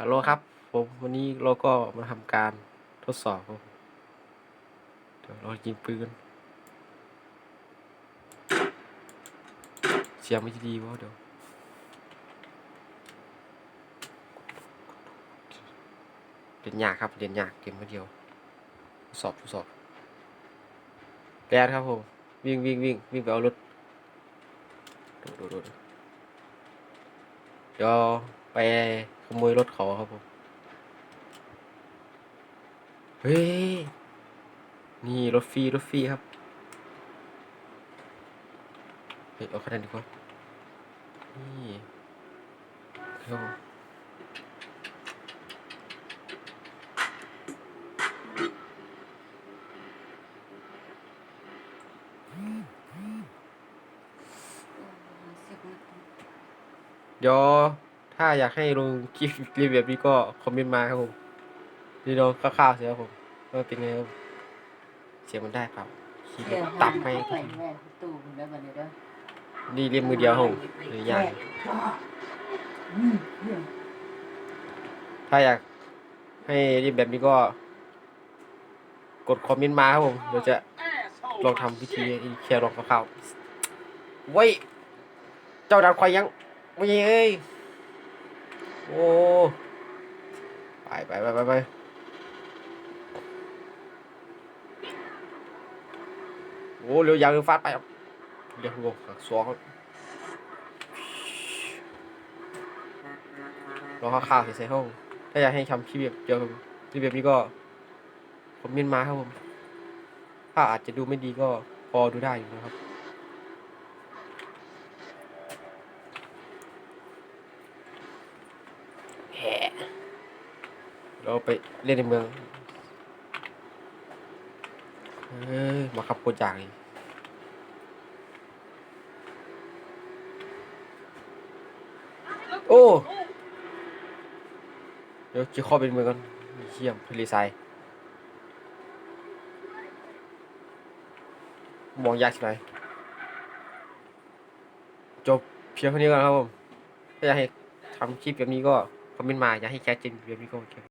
ฮัลโหลครับผมวันนี้เราก็มาทำการทดสอบครับเดี๋ยวเรายิงปืนเสียงไม่ดีวะเดี๋ยวเรียนยากครับเรียนยากเกมมาเดียวทดสอบทดสอบแกนครับผมวิ่งวิ่งวิ่งวิ่งไปเอารถดดโดดโดดเดี๋ยวไป ขโมยรถเขาครับผมเฮ้ยนี่รถฟรีรถฟรีครับเฮ้ยเอาคะแนนดีกว่านี่ครับผมเดี๋ยว ถ้าอยากให้ลงคลิปรีวิวแบบนี้ก็คอมเมนต์มาครับผมนี่ลองคร่าวๆเสียครับผมว่าเป็นไงครับเสียงมันได้ครับคีย์ตับให้ใส่แม่ตู้คุณได้บันนี้เด้อนี่เรียนมือเดียวครับผมหรือยากถ้าอยากให้รียนแบบนี้ก็ กดคอมเมนต์มาครับผมเดี๋ยวจะลองทำพิธีแค่ลองคร่าวๆเว้ย เจ้าดันควายยังไม่เอ้ย โอ้ไปไปไปไปไปโอ้เร็วยาวเร็วฟาดไปเดี๋ยวงงสวงครับรอข้าวๆใส่ห้องถ้าอยากให้ทำคลิปแบบเดียวคลิปแบบนี้ก็คอมเมนมาครับผม ถ้าอาจจะดูไม่ดีก็พอดูได้อยู่นะครับ แหะเราไปเล่นในเมือง เฮ้ย มาขับโคจากอีกโอ้เดี๋ยวจะข้าเป็นเมืองกันเขี้ยมทะเลทรายมองยากใช่ไหมจบเพียงเท่านี้ก่อนครับผม ถ้าอยากให้ทำคลิปแบบนี้ก็ คอมเมนต์มาอยากให้แคสจริงแบบนี้ก็โอเค